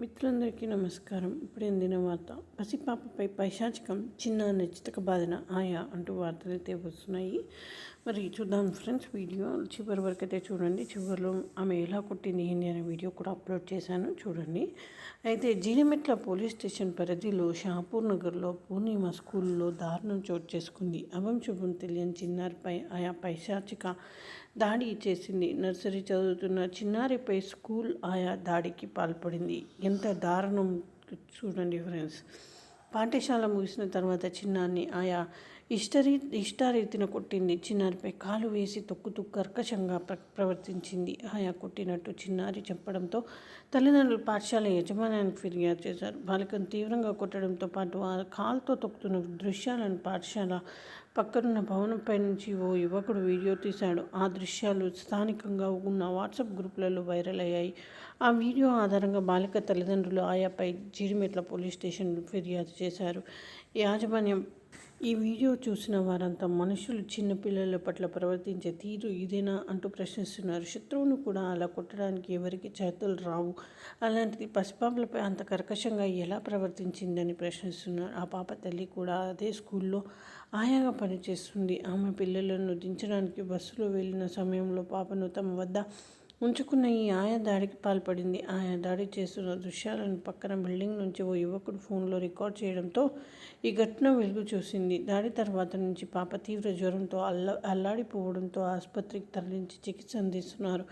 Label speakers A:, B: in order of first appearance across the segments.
A: మిత్రులందరికీ నమస్కారం. ఇప్పుడు ఎందిన వార్త. పసిపాపపై పైశాచికం చిన్న నిశ్చితక బాధన ఆయా అంటూ వార్తలు అయితే వస్తున్నాయి. మరి చూద్దాం ఫ్రెండ్స్ వీడియో చివరి వరకు అయితే చూడండి. చివరిలో ఆమె ఎలా కొట్టింది ఏంటి అనే వీడియో కూడా అప్లోడ్ చేశాను. చూడండి. అయితే జీడిమెట్ల పోలీస్ స్టేషన్ పరిధిలో షాపూర్ నగర్లో పూర్ణిమ స్కూల్లో దారుణం చోటు చేసుకుంది. అభం శుభం తెలియని చిన్నారిపై ఆయా పైశాచిక దాడి చేసింది. నర్సరీ చదువుతున్న చిన్నారిపై స్కూల్ ఆయా దాడికి పాల్పడింది. ఎంత దారుణం చూడండి ఫ్రెండ్స్. పాఠశాల ముగిసిన తర్వాత చిన్నాన్ని ఆయా ఇష్టరీ ఇష్టారీతిన కొట్టింది. చిన్నారిపై కాలు వేసి తొక్కుతూ కర్కశంగా ప్ర ప్రవర్తించింది. ఆయా కొట్టినట్టు చిన్నారి చెప్పడంతో తల్లిదండ్రులు పాఠశాల యజమానానికి ఫిర్యాదు చేశారు. బాలికను తీవ్రంగా కొట్టడంతో పాటు ఆ కాలుతో తొక్కుతున్న దృశ్యాలను పాఠశాల పక్కనున్న భవనంపై నుంచి ఓ యువకుడు వీడియో తీశాడు. ఆ దృశ్యాలు స్థానికంగా ఉన్న వాట్సాప్ గ్రూపులలో వైరల్ అయ్యాయి. ఆ వీడియో ఆధారంగా బాలిక తల్లిదండ్రులు ఆయాపై జీడిమెట్ల పోలీస్ స్టేషన్ ఫిర్యాదు చేశారు. యాజమాన్యం ఈ వీడియో చూసిన వారంతా మనుషులు చిన్నపిల్లల పట్ల ప్రవర్తించే తీరు ఇదేనా అంటూ ప్రశ్నిస్తున్నారు. శత్రువును కూడా అలా కొట్టడానికి ఎవరికి చేతులు రావు. అలాంటిది పసిపాపలపై అంత కర్కశంగా ఎలా ప్రవర్తించిందని ప్రశ్నిస్తున్నారు. ఆ పాప తల్లి కూడా అదే స్కూల్లో ఆయాగా పనిచేస్తుంది. ఆమె పిల్లలను దించడానికి బస్సులో వెళ్ళిన సమయంలో పాపను తమ వద్ద ఉంచుకున్న ఈ ఆయా దాడికి పాల్పడింది. ఆయా దాడి చేస్తున్న దృశ్యాలను పక్కన బిల్డింగ్ నుంచి ఓ యువకుడు ఫోన్లో రికార్డ్ చేయడంతో ఈ ఘటన వెలుగు చూసింది. దాడి తర్వాత నుంచి పాప తీవ్ర జ్వరంతో అల్ల అల్లాడిపోవడంతో ఆసుపత్రికి తరలించి చికిత్స అందిస్తున్నారు.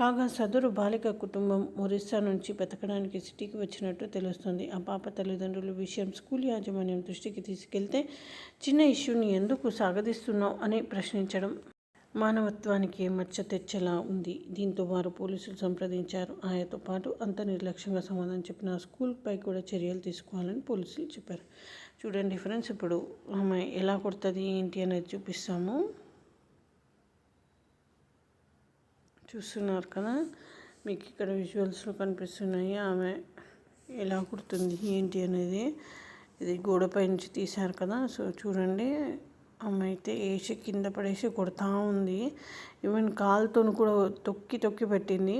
A: కాగా సదరు బాలిక కుటుంబం ఒరిస్సా నుంచి బతకడానికి సిటీకి వచ్చినట్టు తెలుస్తుంది. ఆ పాప తల్లిదండ్రులు విషయం స్కూల్ యాజమాన్యం దృష్టికి తీసుకెళ్తే చిన్న ఇష్యూని ఎందుకు సాగదీస్తున్నావు అని ప్రశ్నించడం మానవత్వానికి మచ్చ తెచ్చేలా ఉంది. దీంతో వారు పోలీసులు సంప్రదించారు. ఆయనతో పాటు అంత నిర్లక్ష్యంగా సమాధానం చెప్పిన స్కూల్పై కూడా చర్యలు తీసుకోవాలని పోలీసులు చెప్పారు. చూడండి ఫ్రెండ్స్ ఇప్పుడు ఆమె ఎలా కొడుతుంది ఏంటి అనేది చూపిస్తాము. చూస్తున్నారు కదా మీకు ఇక్కడ విజువల్స్లో కనిపిస్తున్నాయి. ఆమె ఎలా కుడుతుంది ఏంటి అనేది. ఇది గోడపై నుంచి తీశారు కదా సో చూడండి. ఆమె అయితే వేసి కింద పడేసి కొడతా ఉంది. ఈవెన్ కాలుతో కూడా తొక్కి తొక్కి పెట్టింది.